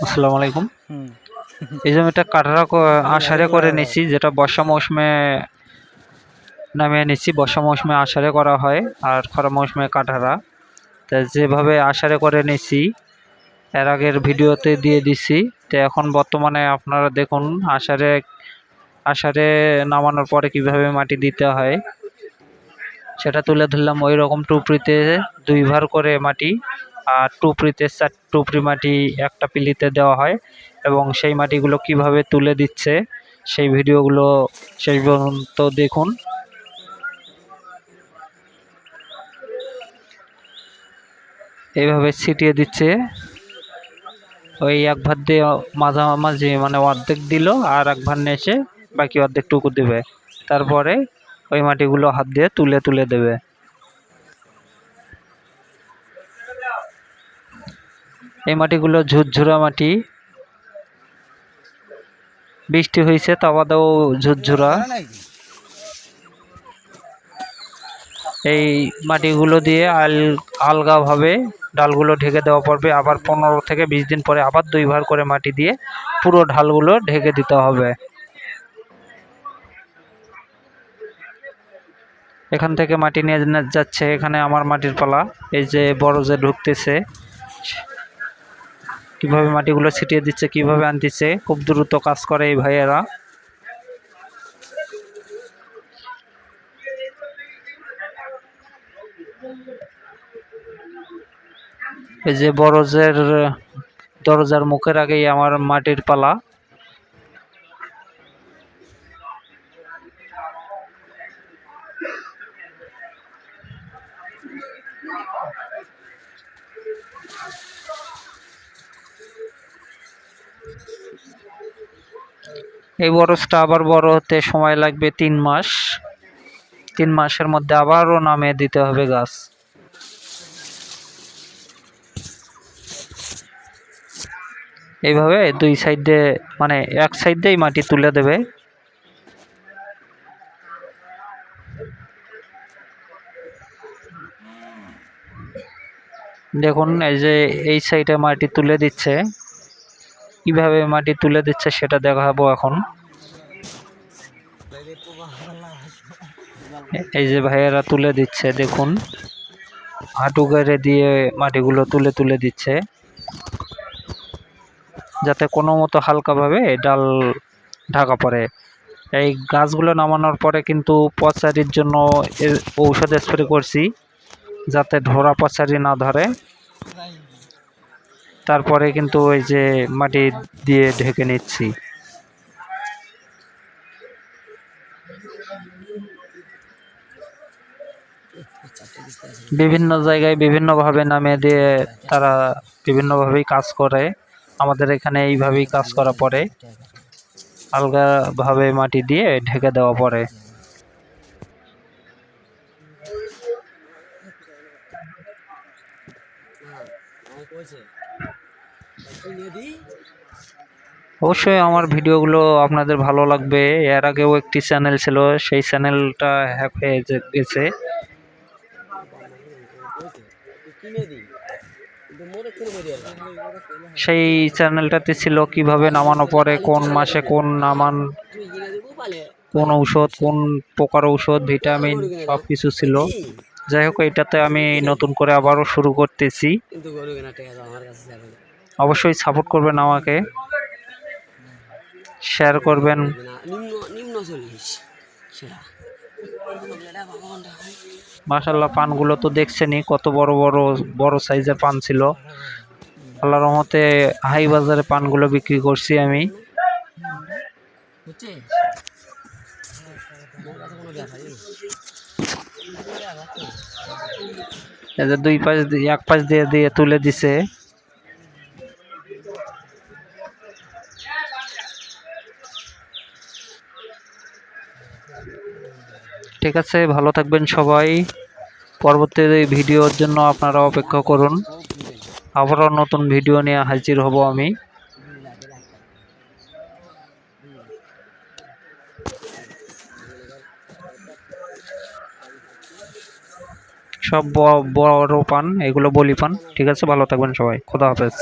আসসালামু আলাইকুম। এই জমিটা কাঠারা ক- আষাঢ়ে করে নিচ্ছি যেটা বর্ষা মৌসুমে নামিয়ে নিচ্ছি বর্ষা মৌসুমে আষাঢ়ে করা হয় আর খরা মৌসুমে কাঠারা। তা যেভাবে আষাঢ়ে করে নিচ্ছি এর আগের ভিডিওতে দিয়ে দিচ্ছি তো এখন বর্তমানে আপনারা দেখুন আষাঢ়ে আষাঢ়ে নামানোর পরে কীভাবে মাটি দিতে হয়। সেটা তুলে ধরলাম ওই রকম টুপরিতে দুই ভার করে মাটি। আর টুপরিতে চার টুপরি মাটি একটা পিলিতে দেওয়া হয় এবং সেই মাটিগুলো কীভাবে তুলে দিচ্ছে সেই ভিডিওগুলো শেষ পর্যন্ত দেখুন। এইভাবে ছিটিয়ে দিচ্ছে। ওই এক ভাত দিয়ে মাঝামাঝি মানে অর্ধেক দিল আর এক ভাত নিয়ে এসে বাকি অর্ধেকটুকু দেবে। তারপরে ওই মাটিগুলো হাত দিয়ে তুলে তুলে দেবে। এই মাটিগুলো ঝুরঝুরা মাটি। বৃষ্টি হয়েছে তা ঝুরঝুরা। এই মাটিগুলো দিয়ে আল, আলগাভাবে ডালগুলো ঢেকে দেওয়া পড়বে। আবার পনেরো থেকে বিশ দিন পরে আবার দুইবার করে মাটি দিয়ে পুরো ঢালগুলো ঢেকে দিতে হবে। এখান থেকে মাটি নিয়ে যাচ্ছে, এখানে আমার মাটির পালা। এই যে বড় যে ঢুকতেছে কীভাবে মাটিগুলো ছিটিয়ে দিচ্ছে, কীভাবে আনতেছে, খুব দ্রুত কাজ করে এই ভাইয়েরা। এই যে বরজের দরজার মুখের আগেই আমার মাটির পালা। এই বরজটা আবার বড় হতে সময় লাগবে তিন মাস। তিন মাসের মধ্যে আবারও নামিয়ে দিতে হবে গাছ। এইভাবে দুই সাইড মানে এক সাইড দিয়েই মাটি তুলে দেবে। দেখুন, এই যে এই সাইডে মাটি তুলে দিচ্ছে। কীভাবে মাটি তুলে দিচ্ছে সেটা দেখাবো এখন। এই যে ভাইয়েরা তুলে দিচ্ছে, দেখুন। হাঁটু গেড়ে দিয়ে মাটিগুলো তুলে তুলে দিচ্ছে। যাতে কোনো মতো হালকাভাবে ডাল ঢাকা পড়ে। এই গাছগুলো নামানোর পরে কিন্তু পচারির জন্য ঔষধ স্প্রে করছি, যাতে ধরা পচারি না ধরে। তারপরে কিন্তু ওই যে মাটি দিয়ে ঢেকে নিচ্ছি। বিভিন্ন জায়গায় বিভিন্নভাবে নামিয়ে দিয়ে তারা বিভিন্নভাবেই কাজ করে। আমাদের এখানে এইভাবেই কাজ করা পড়ে। আলগাভাবে মাটি দিয়ে ঢেকে দেওয়া পড়ে। অবশ্যই আমার ভিডিওগুলো আপনাদের ভালো লাগবে। এর আগেও একটি চ্যানেল ছিল, সেই চ্যানেলটা হ্যাক হয়ে গেছে। সেই চ্যানেলটাতে ছিল কীভাবে নামানো পরে, কোন মাসে কোন নামান, কোন ঔষধ, কোন প্রকার ঔষধ, ভিটামিন সব কিছু ছিল। যাই হোক, এটাতে আমি নতুন করে আবারও শুরু করতেছি। অবশ্যই সাপোর্ট করবেন আমাকে। শেয়ার করবেন। মাশাল্লাহ পানগুলো তো দেখছেনই, কত বড় বড় বড় সাইজের পান ছিল। আল্লাহ রহমতে হাই বাজারে পানগুলো বিক্রি করছি আমি। দুই পাশ এক পাশ দিয়ে দিয়ে তুলে দিছে। ঠিক আছে, ভালো থাকবেন সবাই। পরবর্তী ভিডিওর জন্য আপনারা অপেক্ষা করুন। আবারও নতুন ভিডিও নিয়ে হাজির হব আমি। সব বড় পান, এগুলো বলি পান। ঠিক আছে, ভালো থাকবেন সবাই। খোদা হাফেজ।